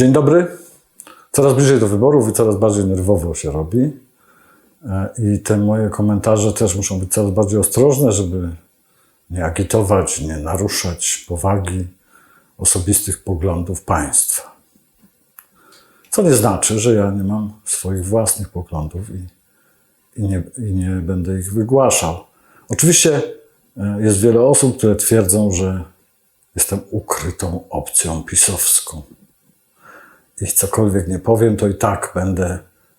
Dzień dobry. Coraz bliżej do wyborów i coraz bardziej nerwowo się robi. E, I te moje komentarze też muszą być coraz bardziej ostrożne, żeby nie agitować, nie naruszać powagi osobistych poglądów państwa. Co nie znaczy, że ja nie mam swoich własnych poglądów i, i, nie, i nie będę ich wygłaszał. Oczywiście e, jest wiele osób, które twierdzą, że jestem ukrytą opcją pisowską. I cokolwiek nie powiem, to i tak będę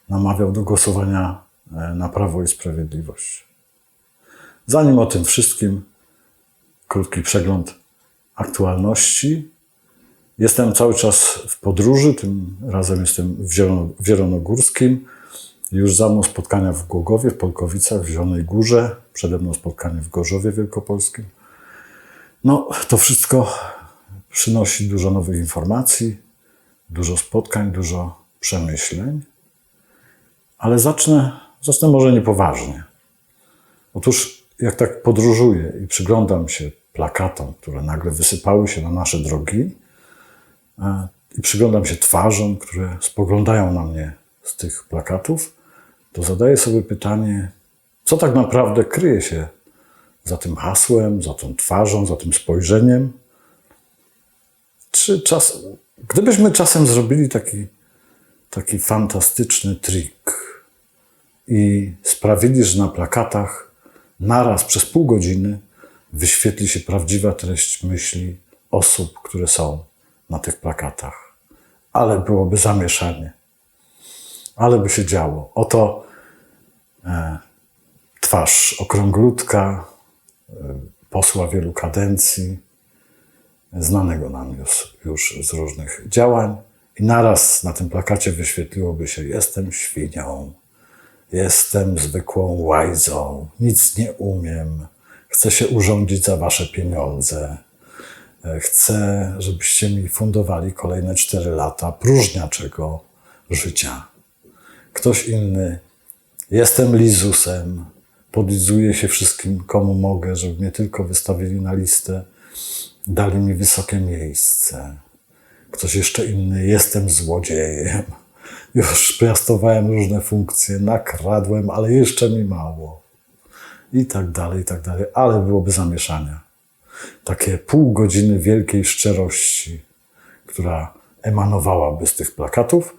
namawiał do głosowania e, na Prawo i Sprawiedliwość. Zanim o tym wszystkim, krótki przegląd aktualności. Jestem cały czas w podróży, tym razem jestem w w Zielonogórskim. Już za mną spotkania w Głogowie, w Polkowicach, w Zielonej Górze. Przede mną spotkanie w Gorzowie Wielkopolskim. No, to wszystko przynosi dużo nowych informacji, dużo spotkań, dużo przemyśleń. Ale zacznę, zacznę może niepoważnie. Otóż, jak tak podróżuję i przyglądam się plakatom, które nagle wysypały się na nasze drogi, e, i przyglądam się twarzom, które spoglądają na mnie z tych plakatów, to zadaję sobie pytanie, co tak naprawdę kryje się za tym hasłem, za tą twarzą, za tym spojrzeniem. Czy czas, gdybyśmy czasem zrobili taki, taki fantastyczny trik i sprawili, że na plakatach naraz przez pół godziny wyświetli się prawdziwa treść myśli osób, które są na tych plakatach. Ale byłoby zamieszanie. Ale by się działo. Oto e, twarz okrąglutka, e, posła wielu kadencji, znanego nam już, już z różnych działań. I naraz na tym plakacie wyświetliłoby się: Jestem świnią, jestem zwykłą łajzą, nic nie umiem, chcę się urządzić za wasze pieniądze. E, Chcę, żebyście mi fundowali kolejne 4 lata próżniaczego życia. Ktoś inny, jestem Lizusem, podlizuję się wszystkim, komu mogę, żeby mnie tylko wystawili na listę, dali mi wysokie miejsce. Ktoś jeszcze inny, jestem złodziejem. Już piastowałem różne funkcje, nakradłem, ale jeszcze mi mało. I tak dalej, i tak dalej, ale byłoby zamieszania takie pół godziny wielkiej szczerości, która emanowałaby z tych plakatów.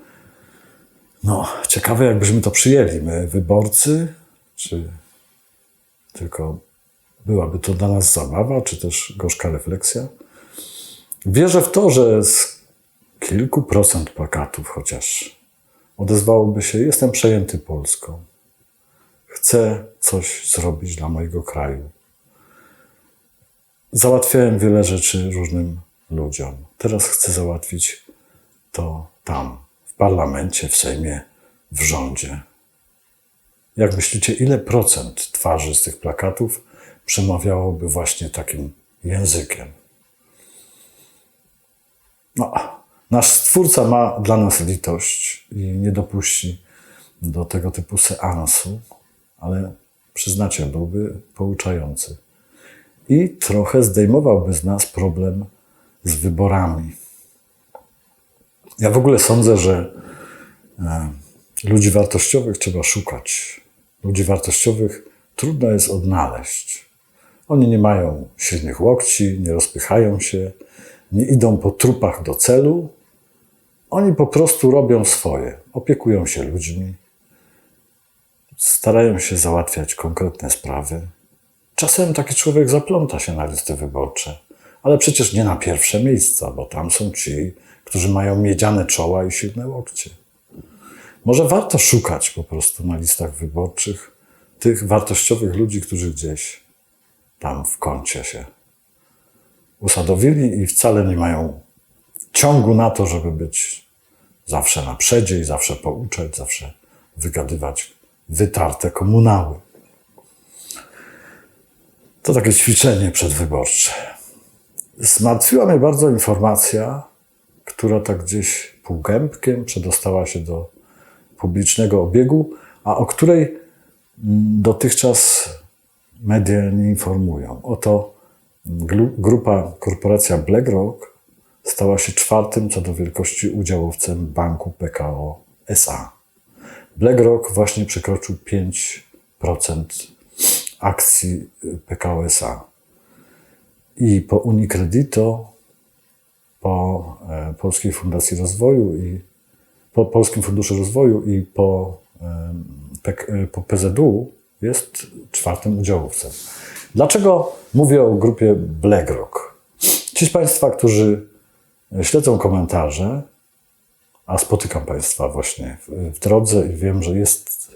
No, ciekawe, jakbyśmy to przyjęli, my wyborcy, czy tylko byłaby to dla nas zabawa, czy też gorzka refleksja. Wierzę w to, że z kilku procent plakatów chociaż odezwałoby się: Jestem przejęty Polską. Chcę coś zrobić dla mojego kraju. Załatwiałem wiele rzeczy różnym ludziom. Teraz chcę załatwić to tam, w parlamencie, w Sejmie, w rządzie. Jak myślicie, ile procent twarzy z tych plakatów przemawiałoby właśnie takim językiem? No, nasz Stwórca ma dla nas litość i nie dopuści do tego typu seansu, ale przyznacie, byłby pouczający i trochę zdejmowałby z nas problem z wyborami. Ja w ogóle sądzę, że e, ludzi wartościowych trzeba szukać. Ludzi wartościowych trudno jest odnaleźć. Oni nie mają silnych łokci, nie rozpychają się, nie idą po trupach do celu. Oni po prostu robią swoje, opiekują się ludźmi, starają się załatwiać konkretne sprawy. Czasem taki człowiek zapląta się na listy wyborcze, ale przecież nie na pierwsze miejsca, bo tam są ci, którzy mają miedziane czoła i silne łokcie. Może warto szukać po prostu na listach wyborczych tych wartościowych ludzi, którzy gdzieś tam w kącie się usadowili i wcale nie mają ciągu na to, żeby być zawsze na przedzie i zawsze pouczać, zawsze wygadywać wytarte komunały. To takie ćwiczenie przedwyborcze. Zmartwiła mnie bardzo informacja, która tak gdzieś półgębkiem przedostała się do publicznego obiegu, a o której mm, dotychczas media nie informują. Oto grupa, korporacja BlackRock stała się czwartym co do wielkości udziałowcem banku PKO SA. BlackRock właśnie przekroczył 5% akcji PKO SA. I po Unicredito, po e, Polskiej Fundacji Rozwoju i po Polskim Funduszu Rozwoju i po, PK, e, po PZU jest czwartym udziałowcem. Dlaczego mówię o grupie BlackRock? Ci z Państwa, którzy śledzą komentarze, a spotykam Państwa właśnie w, w drodze i wiem, że jest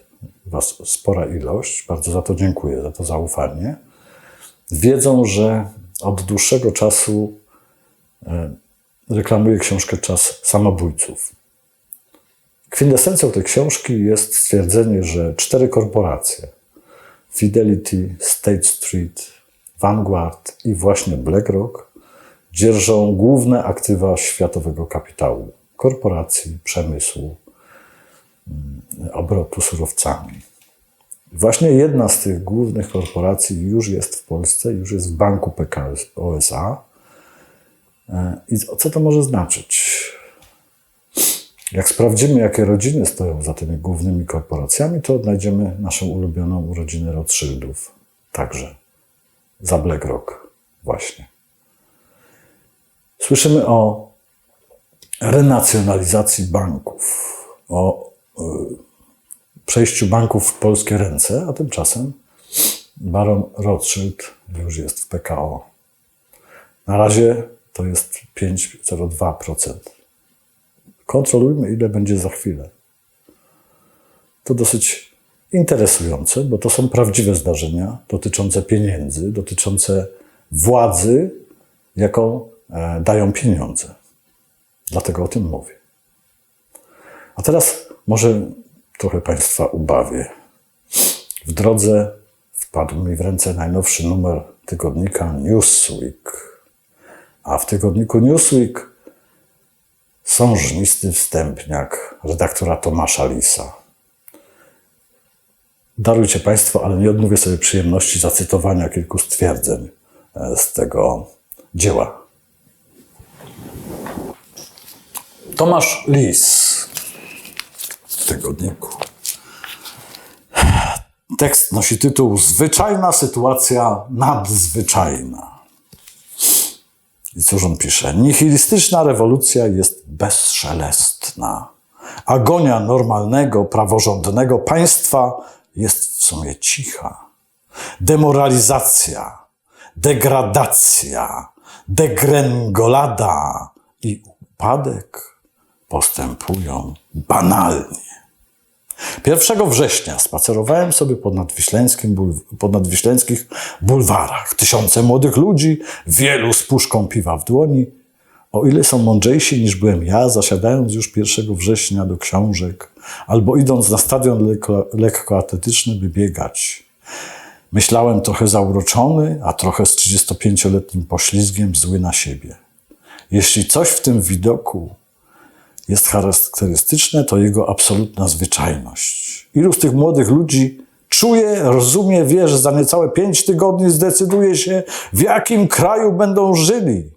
Was spora ilość, bardzo za to dziękuję, za to zaufanie, wiedzą, że od dłuższego czasu e, reklamuję książkę Czas Samobójców. Kwintesencją tej książki jest stwierdzenie, że cztery korporacje Fidelity, State Street, Vanguard i właśnie BlackRock dzierżą główne aktywa światowego kapitału korporacji, przemysłu, mm, obrotu surowcami. Właśnie jedna z tych głównych korporacji już jest w Polsce, już jest w banku PKO SA. E, I co to może znaczyć? Jak sprawdzimy, jakie rodziny stoją za tymi głównymi korporacjami, to odnajdziemy naszą ulubioną rodzinę Rothschildów. Także za BlackRock właśnie. Słyszymy o renacjonalizacji banków, o y, przejściu banków w polskie ręce, a tymczasem baron Rothschild już jest w PKO. Na razie to jest 5,02%. Kontrolujmy, ile będzie za chwilę. To dosyć interesujące, bo to są prawdziwe zdarzenia dotyczące pieniędzy, dotyczące władzy, jaką e, dają pieniądze. Dlatego o tym mówię. A teraz może trochę Państwa ubawię. W drodze wpadł mi w ręce najnowszy numer tygodnika Newsweek. A w tygodniku Newsweek sążnisty wstępniak redaktora Tomasza Lisa. Darujcie Państwo, ale nie odmówię sobie przyjemności zacytowania kilku stwierdzeń e, z tego dzieła. Tomasz Lis w tygodniku. Tekst nosi tytuł Zwyczajna sytuacja nadzwyczajna. I cóż on pisze? Nihilistyczna rewolucja jest bezszelestna. Agonia normalnego, praworządnego państwa jest w sumie cicha. Demoralizacja, degradacja, degrengolada i upadek postępują banalnie. 1 września spacerowałem sobie po, nadwiślańskim bulw- po nadwiślańskich bulwarach. Tysiące młodych ludzi, wielu z puszką piwa w dłoni. O ile są mądrzejsi niż byłem ja, zasiadając już 1 września do książek, albo idąc na stadion lekko, lekkoatletyczny, by biegać. Myślałem trochę zauroczony, a trochę z 35-letnim poślizgiem zły na siebie. Jeśli coś w tym widoku jest charakterystyczne, to jego absolutna zwyczajność. Ilu z tych młodych ludzi czuje, rozumie, wie, że za niecałe pięć tygodni zdecyduje się, w jakim kraju będą żyli,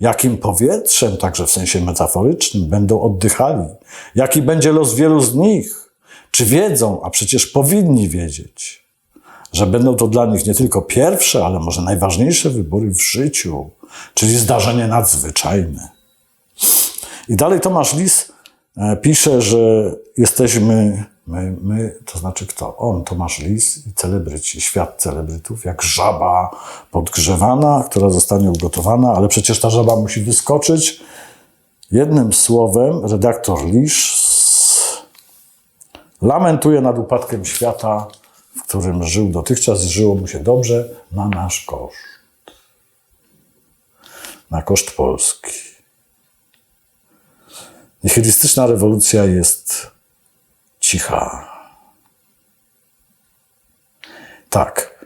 jakim powietrzem, także w sensie metaforycznym, będą oddychali, jaki będzie los wielu z nich, czy wiedzą, a przecież powinni wiedzieć, że będą to dla nich nie tylko pierwsze, ale może najważniejsze wybory w życiu, czyli zdarzenie nadzwyczajne. I dalej Tomasz Lis e, pisze, że jesteśmy, my, my, to znaczy kto? On, Tomasz Lis i celebryci, świat celebrytów, jak żaba podgrzewana, która zostanie ugotowana, ale przecież ta żaba musi wyskoczyć. Jednym słowem, redaktor Lisz lamentuje nad upadkiem świata, w którym żył dotychczas, żyło mu się dobrze, na nasz koszt. Na koszt Polski. Nihilistyczna rewolucja jest cicha. Tak.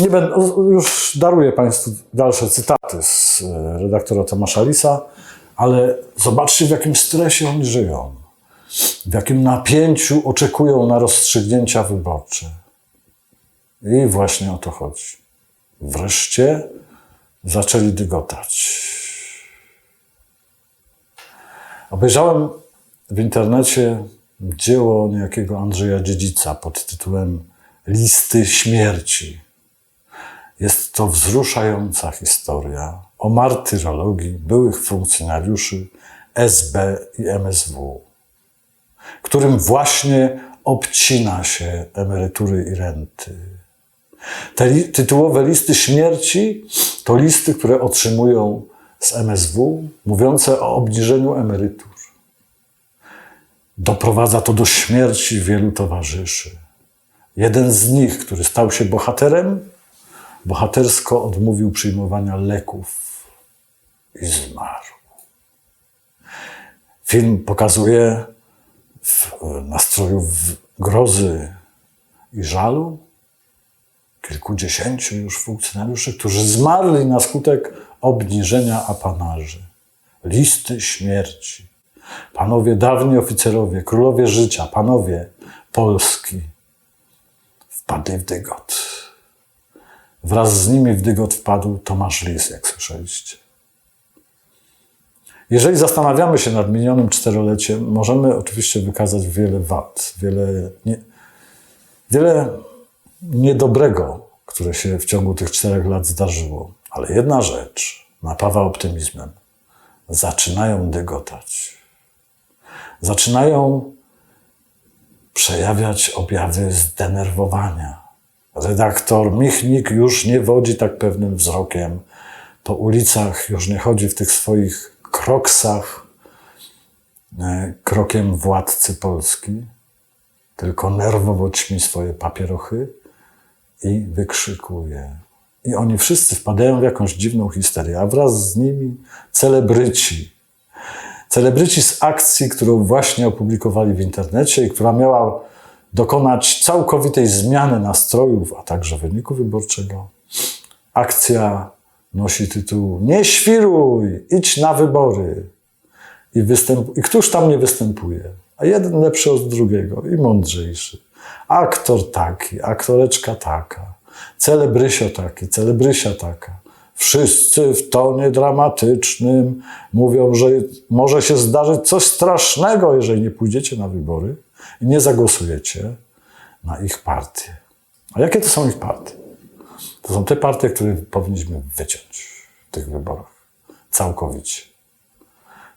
Nie będę, już daruję Państwu dalsze cytaty z e, redaktora Tomasza Lisa, ale zobaczcie, w jakim stresie oni żyją. W jakim napięciu oczekują na rozstrzygnięcia wyborcze. I właśnie o to chodzi. Wreszcie zaczęli dygotać. Obejrzałem w internecie dzieło niejakiego Andrzeja Dziedzica pod tytułem Listy śmierci. Jest to wzruszająca historia o martyrologii byłych funkcjonariuszy SB i MSW, którym właśnie obcina się emerytury i renty. Te li- tytułowe listy śmierci to listy, które otrzymują z MSW, mówiące o obniżeniu emerytur. Doprowadza to do śmierci wielu towarzyszy. Jeden z nich, który stał się bohaterem, bohatersko odmówił przyjmowania leków i zmarł. Film pokazuje w nastroju grozy i żalu kilkudziesięciu już funkcjonariuszy, którzy zmarli na skutek obniżenia apanarzy. Listy śmierci. Panowie dawni oficerowie, królowie życia, panowie Polski wpadli w dygot. Wraz z nimi w dygot wpadł Tomasz Lis, jak słyszeliście. Jeżeli zastanawiamy się nad minionym czteroleciem, możemy oczywiście wykazać wiele wad, wiele, nie, wiele niedobrego, które się w ciągu tych czterech lat zdarzyło. Ale jedna rzecz napawa optymizmem. Zaczynają dygotać. Zaczynają przejawiać objawy zdenerwowania. Redaktor Michnik już nie wodzi tak pewnym wzrokiem po ulicach, już nie chodzi w tych swoich kroksach e, krokiem władcy Polski, tylko nerwowo ćmi swoje papierochy i wykrzykuje. I oni wszyscy wpadają w jakąś dziwną histerię, a wraz z nimi celebryci. Celebryci z akcji, którą właśnie opublikowali w internecie i która miała dokonać całkowitej zmiany nastrojów, a także wyniku wyborczego. Akcja nosi tytuł Nie świruj, idź na wybory. I, występ... I któż tam nie występuje? A jeden lepszy od drugiego i mądrzejszy. Aktor taki, aktoreczka taka, celebrysio taki, celebrysia taka. Wszyscy w tonie dramatycznym mówią, że może się zdarzyć coś strasznego, jeżeli nie pójdziecie na wybory i nie zagłosujecie na ich partię. A jakie to są ich partie? To są te partie, które powinniśmy wyciąć w tych wyborach. Całkowicie.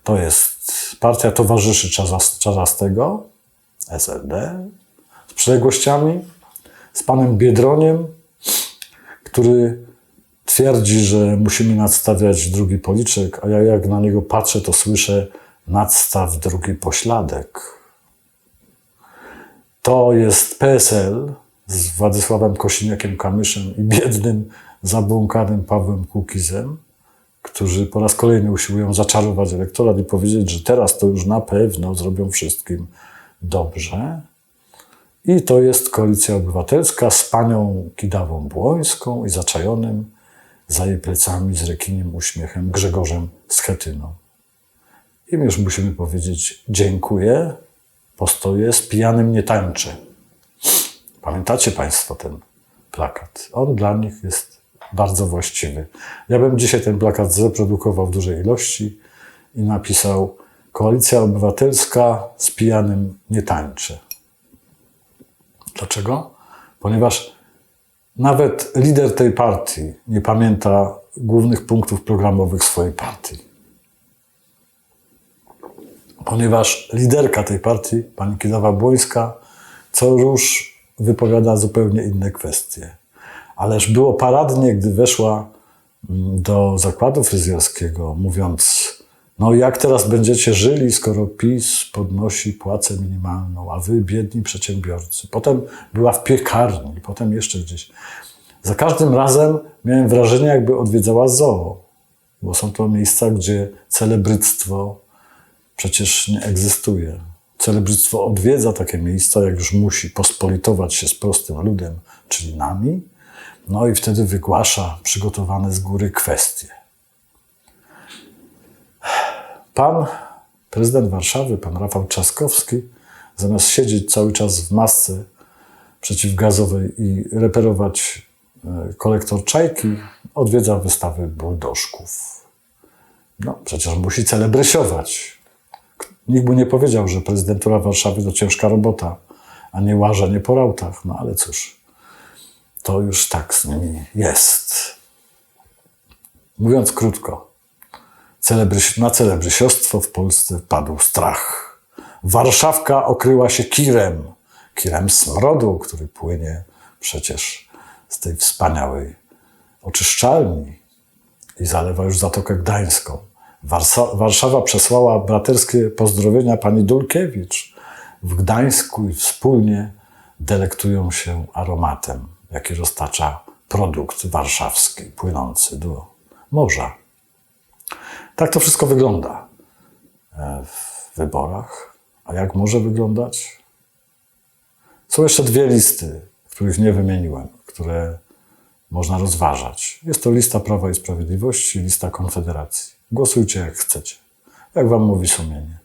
To jest partia towarzyszy Czarza- Czarzastego, SLD, z przyległościami, z panem Biedroniem, który twierdzi, że musimy nadstawiać drugi policzek, a ja jak na niego patrzę, to słyszę nadstaw drugi pośladek. To jest PSL z Władysławem Kosiniakiem-Kamyszem i biednym, zabłąkanym Pawłem Kukizem, którzy po raz kolejny usiłują zaczarować elektorat i powiedzieć, że teraz to już na pewno zrobią wszystkim dobrze. I to jest Koalicja Obywatelska z panią Kidawą Błońską i zaczajonym za jej plecami z rekiniem uśmiechem Grzegorzem Schetyną. Im już musimy powiedzieć dziękuję, postoję, z pijanym nie tańczę. Pamiętacie Państwo ten plakat? On dla nich jest bardzo właściwy. Ja bym dzisiaj ten plakat zreprodukował w dużej ilości i napisał Koalicja Obywatelska z pijanym nie tańczy. Dlaczego? Ponieważ nawet lider tej partii nie pamięta głównych punktów programowych swojej partii. Ponieważ liderka tej partii, pani Kidawa Błońska, co róż wypowiada zupełnie inne kwestie. Ależ było paradnie, gdy weszła mm, do zakładu fryzjerskiego, mówiąc: No, jak teraz będziecie żyli, skoro PiS podnosi płacę minimalną, a wy, biedni przedsiębiorcy? Potem była w piekarni, potem jeszcze gdzieś. Za każdym razem miałem wrażenie, jakby odwiedzała zoo, bo są to miejsca, gdzie celebryctwo przecież nie egzystuje. Celebryctwo odwiedza takie miejsca, jak już musi pospolitować się z prostym ludem, czyli nami, no i wtedy wygłasza przygotowane z góry kwestie. Pan prezydent Warszawy, pan Rafał Trzaskowski, zamiast siedzieć cały czas w masce przeciwgazowej i reperować e, kolektor czajki, odwiedza wystawy buldożków. No, przecież musi celebrysiować. Nikt mu nie powiedział, że prezydentura Warszawy to ciężka robota, a nie łażenie po rautach. No ale cóż, to już tak z nimi jest. Mówiąc krótko, na celebrysiostwo w Polsce padł strach. Warszawka okryła się kirem, kirem smrodu, który płynie przecież z tej wspaniałej oczyszczalni i zalewa już Zatokę Gdańską. Warsa- Warszawa przesłała braterskie pozdrowienia pani Dulkiewicz. W Gdańsku i wspólnie delektują się aromatem, jaki roztacza produkt warszawski płynący do morza. Tak to wszystko wygląda e, w wyborach. A jak może wyglądać? Są jeszcze dwie listy, których nie wymieniłem, które można rozważać. Jest to lista Prawa i Sprawiedliwości, lista Konfederacji. Głosujcie jak chcecie, jak wam mówi sumienie.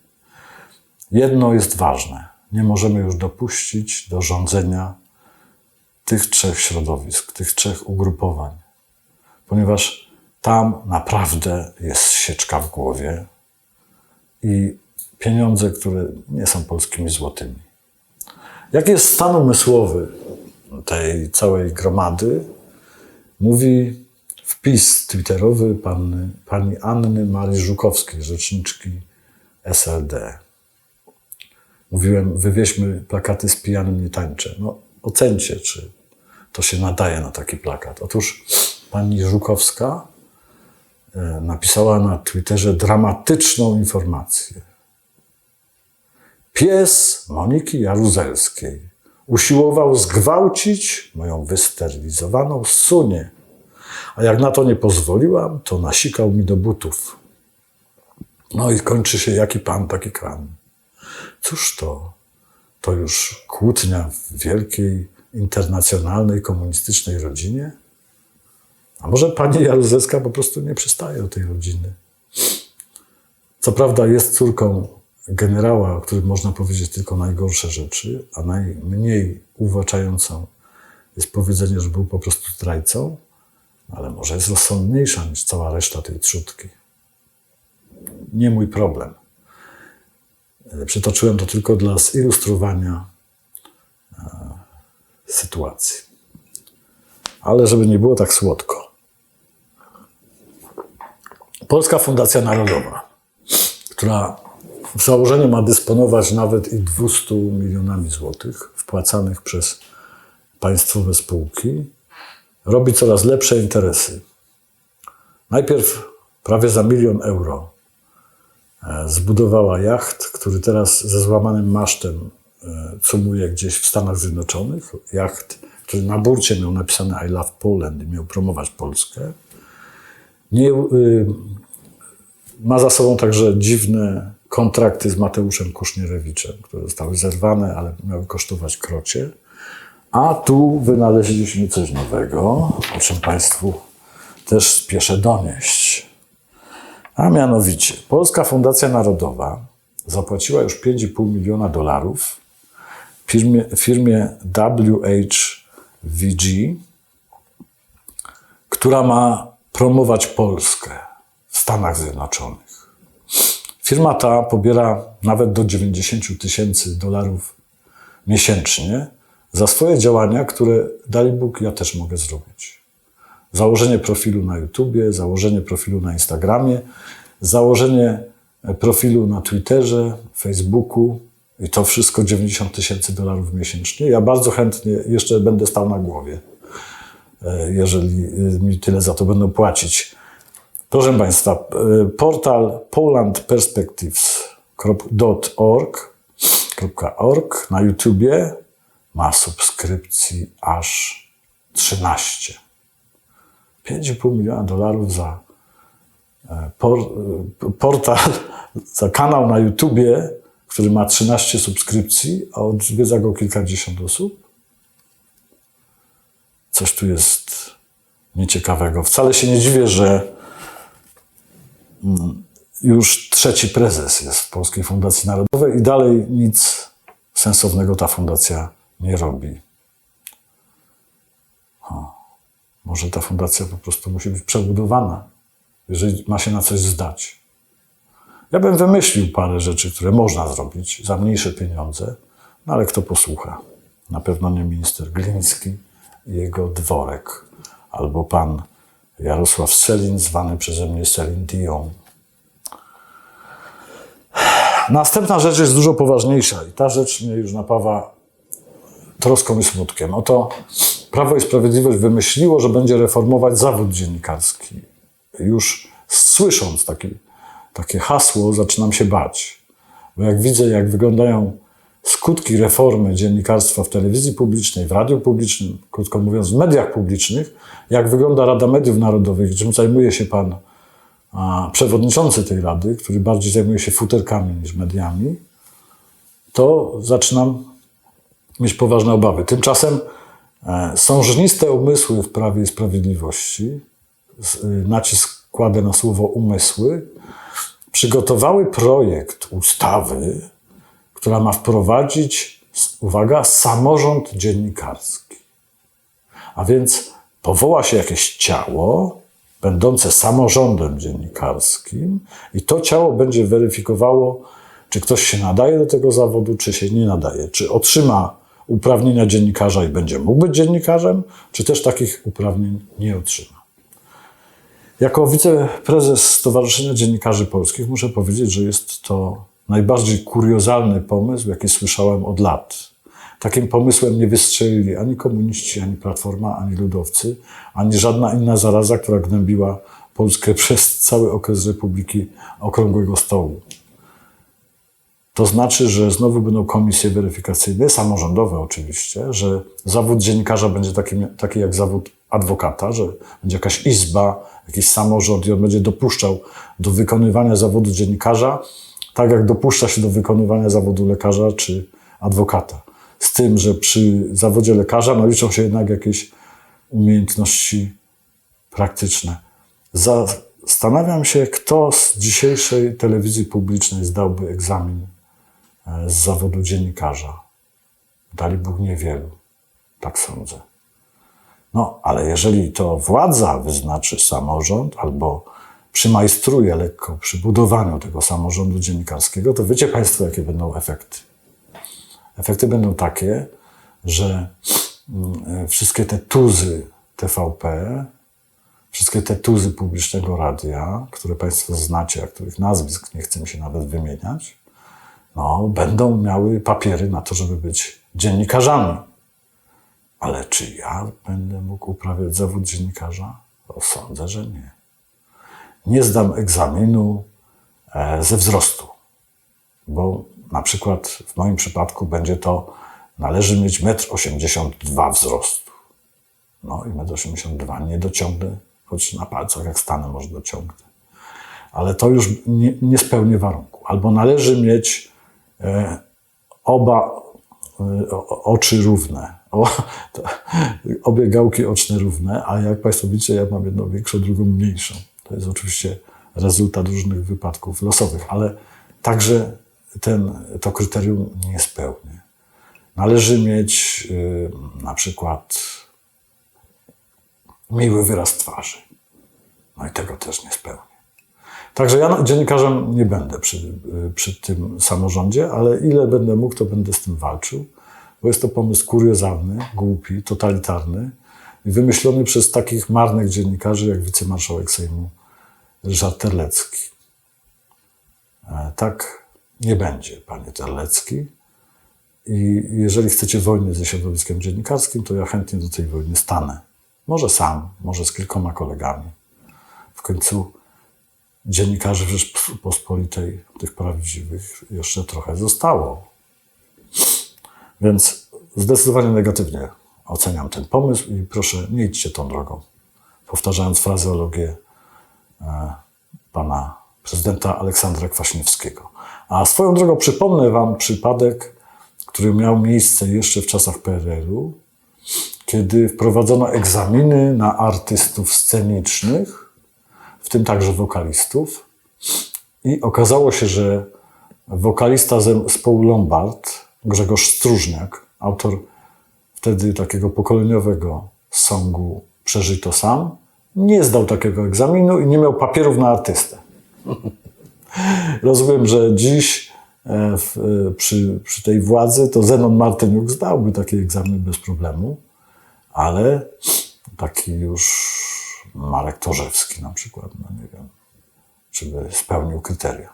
Jedno jest ważne. Nie możemy już dopuścić do rządzenia tych trzech środowisk, tych trzech ugrupowań, ponieważ tam naprawdę jest sieczka w głowie i pieniądze, które nie są polskimi złotymi. Jaki jest stan umysłowy tej całej gromady, mówi wpis twitterowy pan, pani Anny Marii Żukowskiej, rzeczniczki SLD. Mówiłem, wywieźmy plakaty z pijanym nie tańczę. No, ocencie, czy to się nadaje na taki plakat. Otóż pani Żukowska napisała na Twitterze dramatyczną informację. Pies Moniki Jaruzelskiej usiłował zgwałcić moją wysterylizowaną sunię, a jak na to nie pozwoliłam, to nasikał mi do butów. No i kończy się jaki pan, taki kran. Cóż to? To już kłótnia w wielkiej, internacjonalnej, komunistycznej rodzinie? A może pani Jaruzelska po prostu nie przystaje do tej rodziny? Co prawda jest córką generała, o którym można powiedzieć tylko najgorsze rzeczy, a najmniej uwłaczającą jest powiedzenie, że był po prostu zdrajcą, ale może jest rozsądniejsza niż cała reszta tej trzutki. Nie mój problem. Przytoczyłem to tylko dla zilustrowania e, sytuacji. Ale żeby nie było tak słodko. Polska Fundacja Narodowa, która w założeniu ma dysponować nawet i 200 milionami złotych wpłacanych przez państwowe spółki, robi coraz lepsze interesy. Najpierw prawie za milion euro e, zbudowała jacht, który teraz ze złamanym masztem e, cumuje gdzieś w Stanach Zjednoczonych. Jacht, który na burcie miał napisane I love Poland i miał promować Polskę. Nie, y, ma za sobą także dziwne kontrakty z Mateuszem Kusznierewiczem, które zostały zerwane, ale miały kosztować krocie. A tu wynaleźliśmy coś nowego, o czym Państwu też spieszę donieść. A mianowicie, Polska Fundacja Narodowa zapłaciła już 5,5 miliona dolarów firmie, firmie WHVG, która ma promować Polskę w Stanach Zjednoczonych. Firma ta pobiera nawet do 90 tysięcy dolarów miesięcznie za swoje działania, które dali Bóg ja też mogę zrobić. Założenie profilu na YouTubie, założenie profilu na Instagramie, założenie profilu na Twitterze, Facebooku i to wszystko 90 tysięcy dolarów miesięcznie. Ja bardzo chętnie jeszcze będę stał na głowie, e, jeżeli mi tyle za to będą płacić. Proszę Państwa, e, portal polandperspectives.org na YouTubie ma subskrypcji aż 13. 5,5 miliona dolarów za e, por, e, portal, za kanał na YouTubie, który ma 13 subskrypcji, a odwiedza go kilkadziesiąt osób. Coś tu jest nieciekawego. Wcale się nie dziwię, że już trzeci prezes jest w Polskiej Fundacji Narodowej i dalej nic sensownego ta fundacja nie robi. O, może ta fundacja po prostu musi być przebudowana, jeżeli ma się na coś zdać. Ja bym wymyślił parę rzeczy, które można zrobić za mniejsze pieniądze, no ale kto posłucha? Na pewno nie minister Gliński jego dworek, albo pan Jarosław Selin, zwany przeze mnie Selin Dion. Następna rzecz jest dużo poważniejsza i ta rzecz mnie już napawa troską i smutkiem. Oto Prawo i Sprawiedliwość wymyśliło, że będzie reformować zawód dziennikarski. Już słysząc taki, takie hasło, zaczynam się bać. Bo jak widzę, jak wyglądają skutki reformy dziennikarstwa w telewizji publicznej, w radiu publicznym, krótko mówiąc, w mediach publicznych, jak wygląda Rada Mediów Narodowych, czym zajmuje się pan a, przewodniczący tej rady, który bardziej zajmuje się futerkami niż mediami, to zaczynam mieć poważne obawy. Tymczasem e, sążniste umysły w Prawie i Sprawiedliwości, z, y, nacisk kładę na słowo umysły, przygotowały projekt ustawy, która ma wprowadzić, uwaga, samorząd dziennikarski. A więc powoła się jakieś ciało będące samorządem dziennikarskim i to ciało będzie weryfikowało, czy ktoś się nadaje do tego zawodu, czy się nie nadaje, czy otrzyma uprawnienia dziennikarza i będzie mógł być dziennikarzem, czy też takich uprawnień nie otrzyma. Jako wiceprezes Stowarzyszenia Dziennikarzy Polskich muszę powiedzieć, że jest to najbardziej kuriozalny pomysł, jaki słyszałem od lat. Takim pomysłem nie wystrzelili ani komuniści, ani Platforma, ani ludowcy, ani żadna inna zaraza, która gnębiła Polskę przez cały okres Republiki Okrągłego Stołu. To znaczy, że znowu będą komisje weryfikacyjne, samorządowe oczywiście, że zawód dziennikarza będzie taki, taki jak zawód adwokata, że będzie jakaś izba, jakiś samorząd i on będzie dopuszczał do wykonywania zawodu dziennikarza, tak jak dopuszcza się do wykonywania zawodu lekarza czy adwokata. Z tym, że przy zawodzie lekarza no, liczą się jednak jakieś umiejętności praktyczne. Zastanawiam się, kto z dzisiejszej telewizji publicznej zdałby egzamin z zawodu dziennikarza. Dali Bóg niewielu, tak sądzę. No, ale jeżeli to władza wyznaczy samorząd albo przymajstruje lekko przy budowaniu tego samorządu dziennikarskiego, to wiecie Państwo, jakie będą efekty. Efekty będą takie, że mm, wszystkie te tuzy TVP, wszystkie te tuzy publicznego radia, które Państwo znacie, a których nazwisk nie chcę się nawet wymieniać, no, będą miały papiery na to, żeby być dziennikarzami. Ale czy ja będę mógł uprawiać zawód dziennikarza? To sądzę, że nie. Nie zdam egzaminu e, ze wzrostu, bo na przykład w moim przypadku będzie to, należy mieć 1,82 m wzrostu. No i 1,82 m nie dociągnę, choć na palcach jak stanę może dociągnę. Ale to już nie, nie spełni warunku. Albo należy mieć e, oba e, oczy równe, o, to, obie gałki oczne równe, a jak Państwo widzicie, ja mam jedną większą, drugą mniejszą. To jest oczywiście rezultat różnych wypadków losowych, ale także ten, to kryterium nie spełni. Należy mieć y, na przykład miły wyraz twarzy. No i tego też nie spełni. Także ja dziennikarzem nie będę przy, y, przy tym samorządzie, ale ile będę mógł, to będę z tym walczył, bo jest to pomysł kuriozalny, głupi, totalitarny wymyślony przez takich marnych dziennikarzy jak wicemarszałek Sejmu Ryszard Terlecki. E, tak nie będzie, panie Terlecki. I jeżeli chcecie wojny ze środowiskiem dziennikarskim, to ja chętnie do tej wojny stanę. Może sam, może z kilkoma kolegami. W końcu dziennikarzy Rzeczpospolitej, tych prawdziwych, jeszcze trochę zostało. Więc zdecydowanie negatywnie oceniam ten pomysł i proszę, nie idźcie tą drogą. Powtarzając frazeologię e, pana prezydenta Aleksandra Kwaśniewskiego. A swoją drogą przypomnę wam przypadek, który miał miejsce jeszcze w czasach PRL-u, kiedy wprowadzono egzaminy na artystów scenicznych, w tym także wokalistów. I okazało się, że wokalista zespołu Lombard, Grzegorz Stróżniak, autor wtedy takiego pokoleniowego songu Przeżyj to sam, nie zdał takiego egzaminu i nie miał papierów na artystę. Rozumiem, że dziś e, w, e, przy, przy tej władzy to Zenon Martyniuk zdałby taki egzamin bez problemu, ale taki już Marek Torzewski na przykład, no nie wiem, czy by spełnił kryteria.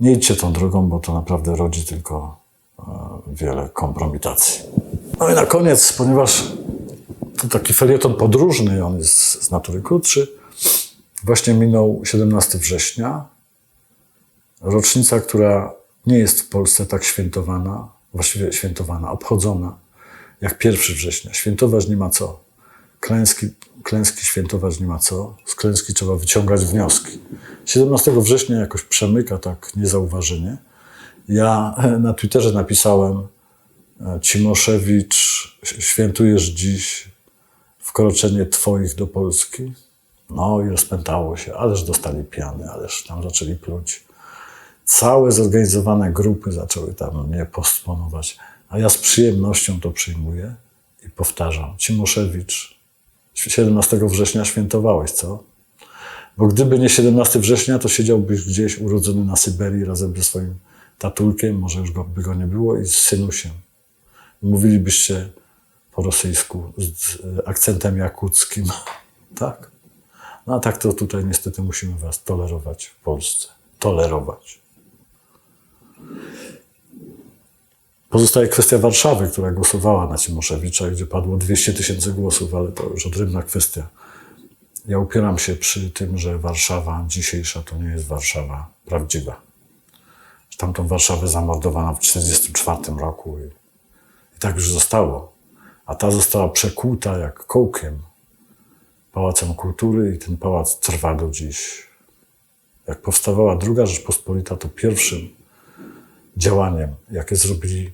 Nie idźcie tą drogą, bo to naprawdę rodzi tylko wiele kompromitacji. No i na koniec, ponieważ to taki felieton podróżny, on jest z natury krótszy, właśnie minął 17 września, rocznica, która nie jest w Polsce tak świętowana, właściwie świętowana, obchodzona, jak 1 września. Świętować nie ma co. Klęski, klęski świętować nie ma co. Z klęski trzeba wyciągać wnioski. 17 września jakoś przemyka tak niezauważenie. Ja na Twitterze napisałem e, Cimoszewicz, świętujesz dziś wkroczenie Twoich do Polski. No i rozpętało się, ależ dostali piany, ależ tam zaczęli pluć. Całe zorganizowane grupy zaczęły tam mnie postponować, a ja z przyjemnością to przyjmuję i powtarzam. Cimoszewicz, 17 września świętowałeś, co? Bo gdyby nie 17 września, to siedziałbyś gdzieś urodzony na Syberii razem ze swoim tatulkiem, może już by go nie było, i z synusiem. Mówilibyście po rosyjsku z akcentem jakuckim, tak? No a tak to tutaj niestety musimy was tolerować w Polsce. Tolerować. Pozostaje kwestia Warszawy, która głosowała na Cimoszewicza, gdzie padło 200 tysięcy głosów, ale to już odrębna kwestia. Ja upieram się przy tym, że Warszawa dzisiejsza to nie jest Warszawa prawdziwa. Tamtą Warszawę zamordowano w 1944 roku i, i tak już zostało. A ta została przekłuta jak kołkiem Pałacem Kultury i ten pałac trwa do dziś. Jak powstawała druga Rzeczpospolita, to pierwszym działaniem, jakie zrobili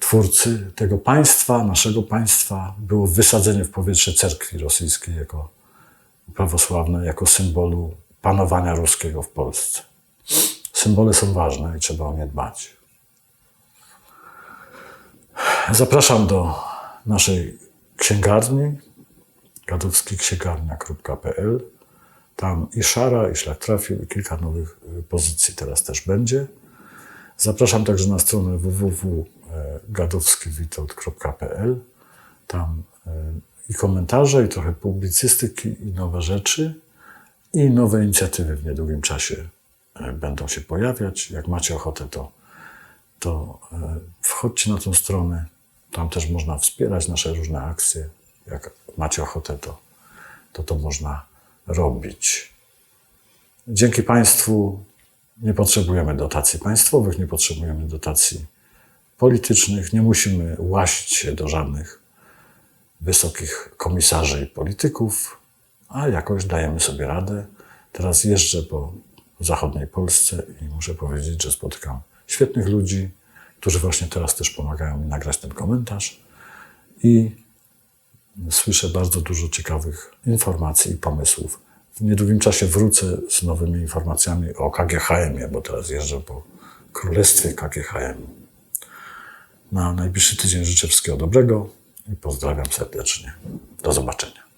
twórcy tego państwa, naszego państwa, było wysadzenie w powietrze cerkwi rosyjskiej jako prawosławnej, jako symbolu panowania ruskiego w Polsce. Symbole są ważne i trzeba o nie dbać. Zapraszam do naszej księgarni gadowskiksięgarnia.pl. Tam i Szara, i Szlak Trafił, i kilka nowych y, pozycji teraz też będzie. Zapraszam także na stronę www.gadowskiwitold.pl. Tam y, i komentarze, i trochę publicystyki, i nowe rzeczy, i nowe inicjatywy w niedługim czasie będą się pojawiać. Jak macie ochotę, to, to wchodźcie na tą stronę. Tam też można wspierać nasze różne akcje. Jak macie ochotę, to to, to można robić. Dzięki Państwu nie potrzebujemy dotacji państwowych, nie potrzebujemy dotacji politycznych, nie musimy łasić się do żadnych wysokich komisarzy i polityków, a jakoś dajemy sobie radę. Teraz jeżdżę po zachodniej Polsce i muszę powiedzieć, że spotykam świetnych ludzi, którzy właśnie teraz też pomagają mi nagrać ten komentarz. I słyszę bardzo dużo ciekawych informacji i pomysłów. W niedługim czasie wrócę z nowymi informacjami o KGHM-ie, bo teraz jeżdżę po królestwie KGHM. Na najbliższy tydzień życzę wszystkiego dobrego i pozdrawiam serdecznie. Do zobaczenia.